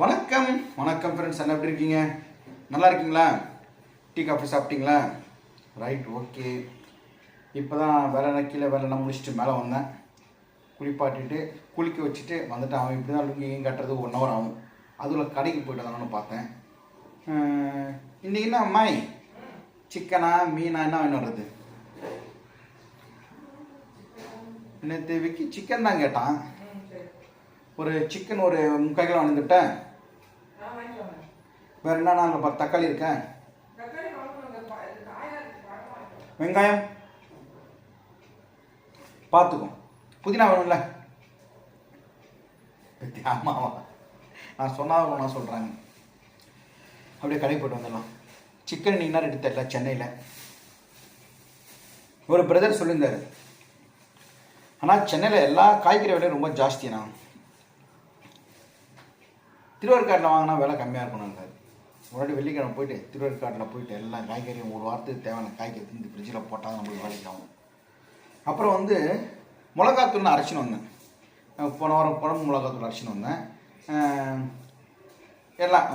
வணக்கம். வணக்கம் ஃப்ரெண்ட்ஸ் என்ன எப்படி இருக்கீங்க? நல்லா இருக்கீங்களா? டீ காஃபி சாப்பிட்டீங்களா? ரைட் ஓகே இப்போ தான் வேலை கீழே வேலை முடிச்சுட்டு மேலே வந்தேன். குளிப்பாட்டிட்டு குளிக்க வச்சுட்டு வந்துட்டு அவன் இப்படி தான் லுங்கியும் கட்டுறது ஒன் ஹவர் ஆகும். அதுக்குள்ள கடைக்கு போயிட்டு வந்தானு பார்த்தேன். இன்றைக்கி என்ன அம்மாய் சிக்கனா மீனா என்ன வேணும் வருது நேற்று விக்கி சிக்கன் தான் கேட்டான். ஒரு சிக்கன் ஒரு முக்கால் கிலோ வாங்கிட்டேன் வேற என்னண்ணா அங்கே தக்காளி இருக்கேன் வெங்காயம்? பார்த்துக்கும் புதினா வேணும்ல? ஆமாவா? நான் சொன்னாலும் நான் சொல்கிறாங்க அப்படியே கடை போட்டு வந்துடலாம். சிக்கன் நீ என்ன ரேட்டு தெரியல சென்னையில். ஒரு பிரதர் சொல்லியிருந்தார். ஆனால் சென்னையில் எல்லா காய்கறி விலையும் ரொம்ப ஜாஸ்தியாண்ணா திருவேற்காட்டில் வாங்கினா விலை கம்மியாக இருக்கணும்னாரு முன்னாடி வெள்ளிக்கிழமை போயிட்டு திருவேற்காட்டில் போயிட்டு எல்லா காய்கறியும் ஒரு வாரத்துக்கு தேவையான காய்கறி இந்த ஃப்ரிட்ஜில் போட்டால் நம்மளுக்கு வேலைக்கு ஆகும் அப்புறம் வந்து மிளகாத்தூள் நான் அரைச்சின்னு வந்தேன். போன வாரம் குழம்பு மிளகாத்தூள் அரைச்சின்னு வந்தேன். எல்லாம்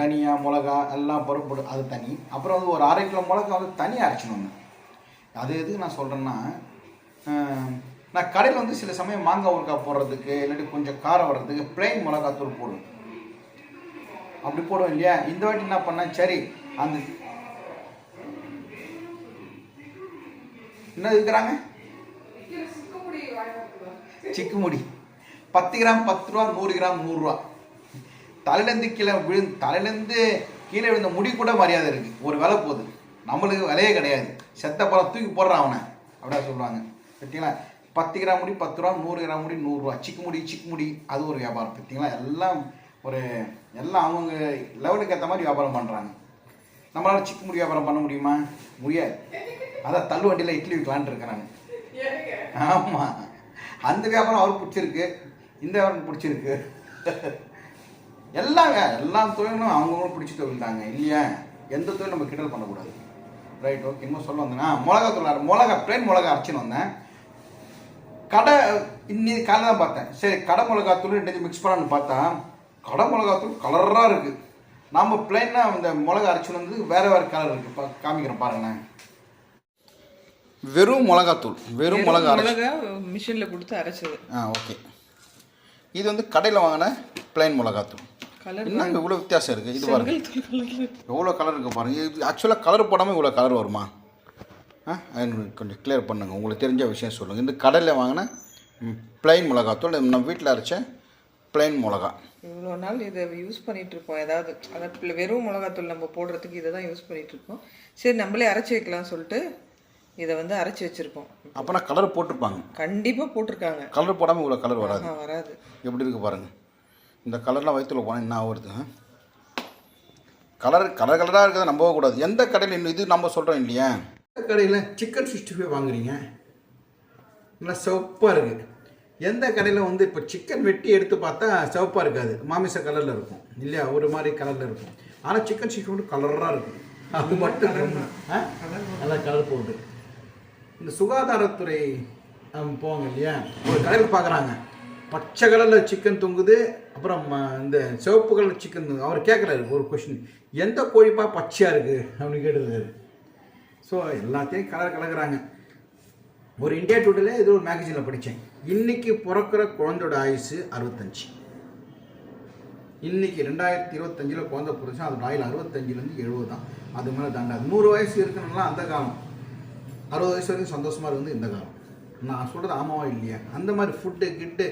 தனியா மிளகா எல்லாம் பருப்பு அது தனி. அப்புறம் வந்து ஒரு அரை கிலோ மிளகா வந்து தனியாக அரைச்சின்னு வந்தேன். அது எதுக்கு நான் சொல்கிறேன்னா நான் கடையில் வந்து சில சமயம் மாங்காய் ஊறுகாய் போடுறதுக்கு இல்லாட்டி கொஞ்சம் காரம் வர்றதுக்கு பிளெயின் மிளகாத்தூள் போடுவேன். அப்படி போடுவோம் இல்லையா? இந்த வாட்டி என்ன பண்ணேன்? சரி அந்த என்ன இருக்கிறாங்க சிக்கு முடி பத்து கிராம் பத்து ரூபா நூறு கிராம் நூறுரூவா தலையிலேருந்து கீழே விழு தலையிலேருந்து கீழே விழுந்த முடி கூட மரியாதை இருக்குது ஒரு விலை போகுது நம்மளுக்கு விலையே கிடையாது. செத்த பழம் தூக்கி போடுறான் அவனை. அப்படியா சொல்லுவாங்க. பார்த்தீங்களா? பத்து கிராம் முடி பத்து ரூபா நூறு கிராம் முடி நூறுரூவா சிக்கு முடி சிக்கு முடி அது ஒரு வியாபாரம். பார்த்தீங்களா? எல்லாம் ஒரு எல்லாம் அவங்கவுங்க லெவலுக்கு ஏற்ற மாதிரி வியாபாரம் பண்ணுறாங்க நம்மளால சிக்கு முடி வியாபாரம் பண்ண முடியுமா? முடியாது. அதான் தள்ளு வண்டியில் இட்லி விற்கலான்ட்டு இருக்கிறாங்க. ஆமாம் அந்த வியாபாரம் அவருக்கு பிடிச்சிருக்கு. இந்த வியாபாரம் பிடிச்சிருக்கு. எல்லாம் வே- எல்லா தொழிலும் அவங்கவுங்களும் பிடிச்ச தொழில் தாங்க. இல்லையா? எந்த தொழிலும் நம்ம கிண்டல் பண்ணக்கூடாது. ரைட் ஓகே இன்னும் சொல்ல வந்தேன்னா மிளகா தூள் மிளகா பிளேன் மிளகா அரைச்சின்னு வந்தேன். கடை இன்னி காலையில் தான் பார்த்தேன். சரி கடை மிளகாத்தூள் ரெண்டு மிக்ஸ் பண்ணலான்னு பார்த்தா கடை மிளகாத்தூள் கலராக இருக்குது நம்ம பிளெயினாக இந்த மிளகா அரைச்சின்னு வந்து வேறு வேறு கலர் இருக்குது பா காமிக்கிறேன் பாருங்களேன் வெறும் மிளகாத்தூள் வெறும் மிளகா மிளகா மிஷினில் கொடுத்து அரைச்சது. ஆ ஓகே இது வந்து கடையில் வாங்கின பிளைன் மிளகாத்தூள். கலர் என்னங்க இவ்வளோ வித்தியாசம் இருக்குது இது பாருங்க. செங்கல் தூள் கலர்ல எவ்வளோ கலர் இருக்குது பாருங்க. இது ஆக்சுவலாக கலர் போடாமல் இவ்வளோ கலர் வருமா? ஆ கொஞ்சம் கிளியர் பண்ணுங்கள் உங்களுக்கு தெரிஞ்ச விஷயம் சொல்லுங்கள் இந்த கடையில் வாங்கின பிளைன் மிளகாத்தூள். நம்ம வீட்டில் அரைச்ச பிளைன் மிளகா. இவ்வளோ நாள் இதை யூஸ் பண்ணிட்டு இருக்கோம் ஏதாவது அதாவது வெறும் மிளகாத்தூள் நம்ம போடுறதுக்கு இதை தான் யூஸ் பண்ணிட்டு இருக்கோம் சரி நம்மளே அரைச்சி வைக்கலாம்னு சொல்லிட்டு இதை வந்து அரைச்சி வச்சிருக்கோம் அப்போனா கலர் போட்டிருப்பாங்க. கண்டிப்பாக போட்டிருக்காங்க. கலர் போடாமல் இவ்வளோ கலர் வராது. வராது. எப்படி இருக்குது பாருங்கள் இந்த கலர்லாம் வயிற்றுல போனால் என்ன ஆகுறது? கலர் கலர் கலராக இருக்கிறத நம்பவே கூடாது. எந்த கடையில் இன்னும் இது நம்ம சொல்கிறோம் இல்லையா? எந்த கடையில் சிக்கன் சிக்ஸ்டி ஃபைவ் வாங்குறீங்க? நல்லா சிவப்பாக இருக்குது எந்த கடையில் வந்து இப்போ சிக்கன் வெட்டி எடுத்து பார்த்தா சிவப்பாக இருக்காது. மாமிச கலரில் இருக்கும். இல்லையா? ஒரு மாதிரி கலரில் இருக்கும். ஆனால் சிக்கன் ஃபைவ் கலராக இருக்கும். அது மட்டும்? நல்லா கலர் போட்டு இந்த சுகாதாரத்துறை போவாங்க இல்லையா? ஒரு கடையில் பார்க்குறாங்க பச்சை கலரில் சிக்கன் தொங்குது அப்புறம் இந்த சிவப்பு கலர் சிக்கன் அவர் கேட்குறாரு ஒரு கொஷின் எந்த கோழிப்பா பச்சையாக இருக்குது அப்படின்னு கேட்டுருக்காரு ஸோ எல்லாத்தையும் கலர் கலக்குறாங்க. ஒரு இந்தியா டுடேல இது ஒரு மேகசினில் படித்தேன் இன்னைக்கு பிறக்கிற குழந்தையோட ஆயுசு அறுபத்தஞ்சு. இன்னைக்கு ரெண்டாயிரத்தி இருபத்தஞ்சில் குழந்தை பிறந்துச்சு அதோட ஆயுள் அறுபத்தஞ்சிலேருந்து எழுபது தான் அது மேலே தாண்டாது நூறு வயசு இருக்கணும்லாம் அந்த காலம். அறுபது வயசு வரைக்கும் சந்தோஷமாக இருந்து இந்த காலம். நான் சொல்கிறது ஆமாவா இல்லையா? அந்த மாதிரி ஃபுட்டு கிட்டு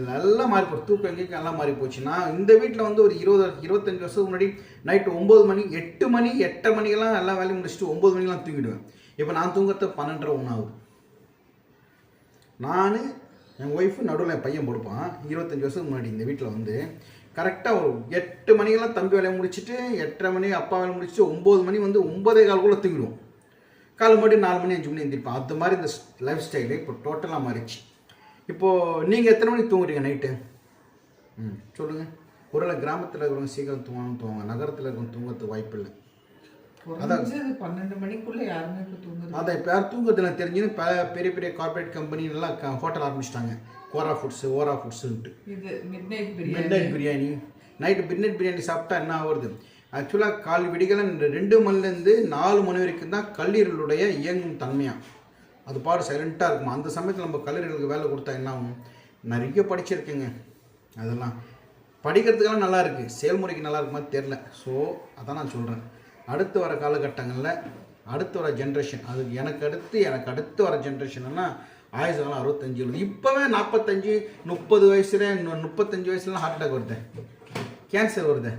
எல்லாம் மாறி போச்சு. தூக்கம் கீக்கம் எல்லாம் மாறி போச்சு. நான் இந்த வீட்டில் வந்து ஒரு இருபது இருபத்தஞ்சு வருஷத்துக்கு முன்னாடி நைட்டு ஒம்பது மணி எட்டு மணி எட்டரை மணிக்கெல்லாம் எல்லா வேலையும் முடிச்சுட்டு ஒம்பது மணிக்கெல்லாம் தூங்கிடுவேன். இப்போ நான் தூங்குறது பன்னெண்டரை ஒன்று ஆகுது. நான் என் ஒய்ஃபு நடுவில் என் பையன் படுப்பான். இருபத்தஞ்சி வருஷத்துக்கு முன்னாடி இந்த வீட்டில் வந்து கரெக்டாக ஒரு எட்டு மணிக்கெல்லாம் தம்பி வேலையை முடிச்சுட்டு எட்டரை மணி அப்பா வேலை முடிச்சுட்டு ஒம்பது மணி வந்து ஒம்பதே காலுக்குள்ளே தூங்கிடுவோம். காலை மணி நாலு மணி அஞ்சு மணி எழுந்திருப்பேன் அது மாதிரி இந்த லைஃப் ஸ்டைலு இப்போ டோட்டலாக மாறிடுச்சு. இப்போது நீங்கள் எத்தனை மணிக்கு தூங்குறீங்க நைட்டு ம் சொல்லுங்கள் ஒருவேளை கிராமத்தில் இருக்கிறவங்க சீக்கிரம் தூங்கணும் தூங்குவாங்க நகரத்தில் இருக்கிறவங்க தூங்குறதுக்கு வாய்ப்பு இல்லை பன்னெண்டு மணிக்குள்ள யாருமே தூங்குறது அதை இப்போ யார் தூங்குறதுல தெரிஞ்சுன்னு ப பெரிய பெரிய கார்ப்பரேட் கம்பெனிலாம் ஹோட்டல் ஆரம்பிச்சிட்டாங்க. கோரா ஃபுட்ஸு ஓரா ஃபுட்ஸுன்ட்டு இது midnight midnight biryani night midnight biryani சாப்பிட்டா என்ன ஆகுறது? ஆக்சுவலாக கால் விடிகளை ரெண்டு மணிலேருந்து நாலு மணி வரைக்கும் தான் கல்லீரலுடைய இயங்கும் தன்மையாக அது பாடு சைலண்ட்டாக இருக்குமா? அந்த சமயத்தில் நம்ம கல்லீரலுக்கு வேலை கொடுத்தா என்ன ஆகும்? நிறைய படிச்சிருக்கேங்க அதெல்லாம். படிக்கிறதுக்கெல்லாம் நல்லா இருக்குது செயல்முறைக்கு நல்லா இருக்குமா தெரில ஸோ அதான் நான் சொல்கிறேன் அடுத்து வர காலகட்டங்களில் அடுத்து வர ஜென்ரேஷன் அது எனக்கு அடுத்து எனக்கு அடுத்து வர ஜென்ரேஷன்னா ஆயுசு காலம் அறுபத்தஞ்சு எழுபது இப்போவே நாற்பத்தஞ்சு முப்பது வயசுல முப்பத்தஞ்சு வயசுலாம் ஹார்ட் அட்டாக் வருது. கேன்சர் வருது.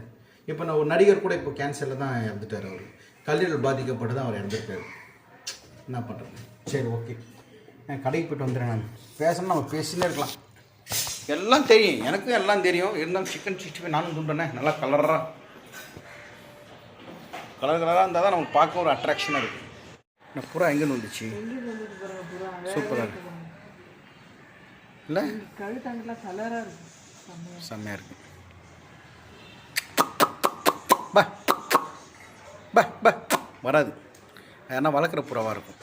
இப்போ நான் ஒரு நடிகர் கூட இப்போ கேன்சரில் தான் இறந்துட்டார் அவர். கல்லீரல் பாதிக்கப்பட்டு தான் அவர் இறந்துருக்காரு. என்ன பண்ணுறது சரி ஓகே நான் கடைக்கு போயிட்டு வந்துடுறேன் நான். பேசணும் நம்ம பேசினே இருக்கலாம். எல்லாம் தெரியும். எனக்கும் எல்லாம் தெரியும். இருந்தாலும் சிக்கன் சிக்ஸ்டி ஃபைவ் நானும் துண்டுனே நல்லா கலராக கலர் கலராக இருந்தால் தான் நமக்கு பார்க்க ஒரு அட்ராக்ஷனாக இருக்குது நான் புறா எங்கேன்னு வந்துச்சு சூப்பராக இருக்கு. இல்லை? கலராக இருக்கும் செம்மையாக இருக்கு. பா பா பா. வராது. ஏன்னா வளர்க்குற புறாவாக இருக்கும்.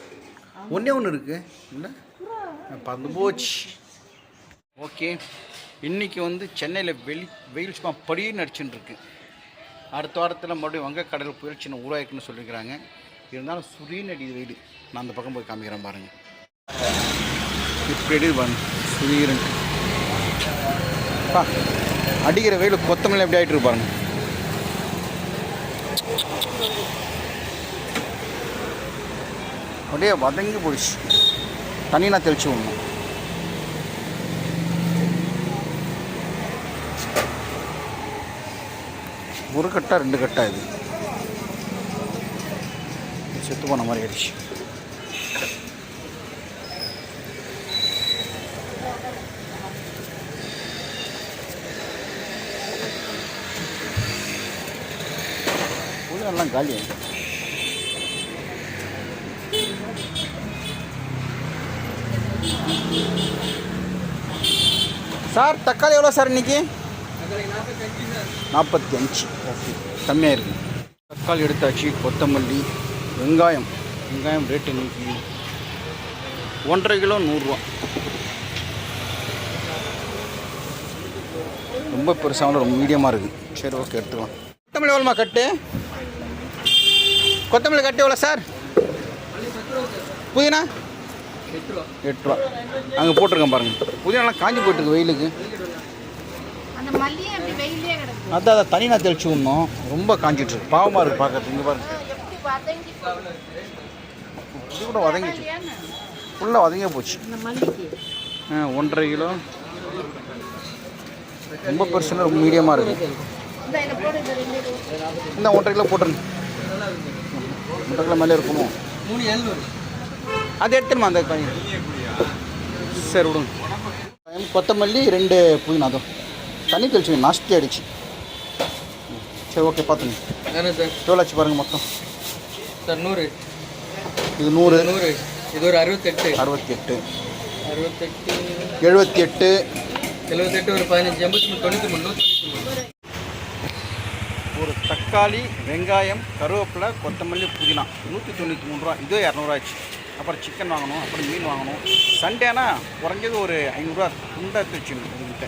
ஒன்றே ஒன்று இருக்குது இல்லை பந்து போச்சு. ஓகே. இன்றைக்கி வந்து சென்னையில் வெளி வெயில் சும்மா படியே அடிச்சுன்னு அடுத்த வாரத்தில் மறுபடியும் வங்கக்கடல் புயல் சின்ன உருவாயிருக்குன்னு சொல்லியிருக்கிறாங்க இருந்தாலும் சுரீன் வெயில். நான் அந்த பக்கம் போய் காமிக்கிறேன் பாருங்கள் இப்படி அடி பாருங்க சுரீரன். அடிக்கிற வெயில் கொத்தமல்லி எப்படி ஆகிட்டு இருப்பாருங்க அப்படியே வதங்கி போயிடுச்சு. தண்ணி நான் தெளிச்சு விடணும். ஒரு கட்டா ரெண்டு கட்டா இது. செத்து போன மாதிரி ஆயிடுச்சு. எல்லாம் காலி சார் தக்காளி எவ்வளோ சார் இன்னைக்கு? நாற்பத்தி அஞ்சு ஓகே கம்மியாக இருக்கு. தக்காளி எடுத்தாச்சு கொத்தமல்லி வெங்காயம். வெங்காயம் ரேட்டு இன்னைக்கு ஒன்றரை கிலோ நூறுரூவா ரொம்ப பெருசாக ரொம்ப மீடியமாக இருக்குது சரி ஓகே எடுத்துக்கலாம். கொத்தமல்லி எவ்வளோமா கட்டு? கொத்தமல்லி கட்டு எவ்வளோ சார்? புதினா? எட்டு ரூபா. அங்கே போட்டிருக்கேன் பாருங்கள் புதினாலாம் காஞ்சி போயிட்டுருக்கு வெயிலுக்கு. அந்த மல்லியும் அப்படி வெயிலே கிடக்கு. அதான் அதை தனி நான் தெளிச்சு விடணும் ரொம்ப காஞ்சிட்டு இருக்கு. பாவமாக இருக்குது பார்க்கறது இங்கே பாருங்க. இது கூட வதங்கிச்சு ஃபுல்லாக வதங்க போச்சு. ஒன்றரை கிலோ. ரொம்ப பெருசுல ரொம்ப மீடியமாக இருக்குது இந்த ஒன்றரை கிலோ போட்டுருங்க. ஒன்றரை கிலோ மேலே இருக்குமோ? அது எடுத்துருமா அந்த காய் சரி விடுங்க. கொத்தமல்லி ரெண்டு புதினா அதுவும் தண்ணி தெளிச்சு நாஸ்தி ஆயிடுச்சு. சரி ஓகே பார்த்துங்க எவ்வளோ ஆச்சு பாருங்கள் மொத்தம்? சார் நூறு. இது நூறு. நூறு. இது ஒரு அறுபத்தெட்டு. அறுபத்தி எட்டு அறுபத்தெட்டு. எழுபத்தி எட்டு எழுபத்தெட்டு ஒரு பதினஞ்சு. எண்பத்தி மூணு தொண்ணூற்றி மூணு நூற்றி தொண்ணூற்றி மூணு. ஒரு தக்காளி வெங்காயம் கருவேப்பிலை கொத்தமல்லி புதினா. நூற்றி தொண்ணூற்றி மூணு ரூபா. இதே இரநூறுவாச்சு அப்புறம் சிக்கன் வாங்கணும் அப்புறம் மீன் வாங்கணும். சண்டேனா குறைஞ்சது ஒரு ஐநூறுரூவா துண்டா வச்சுக்கணும். இதுக்கிட்ட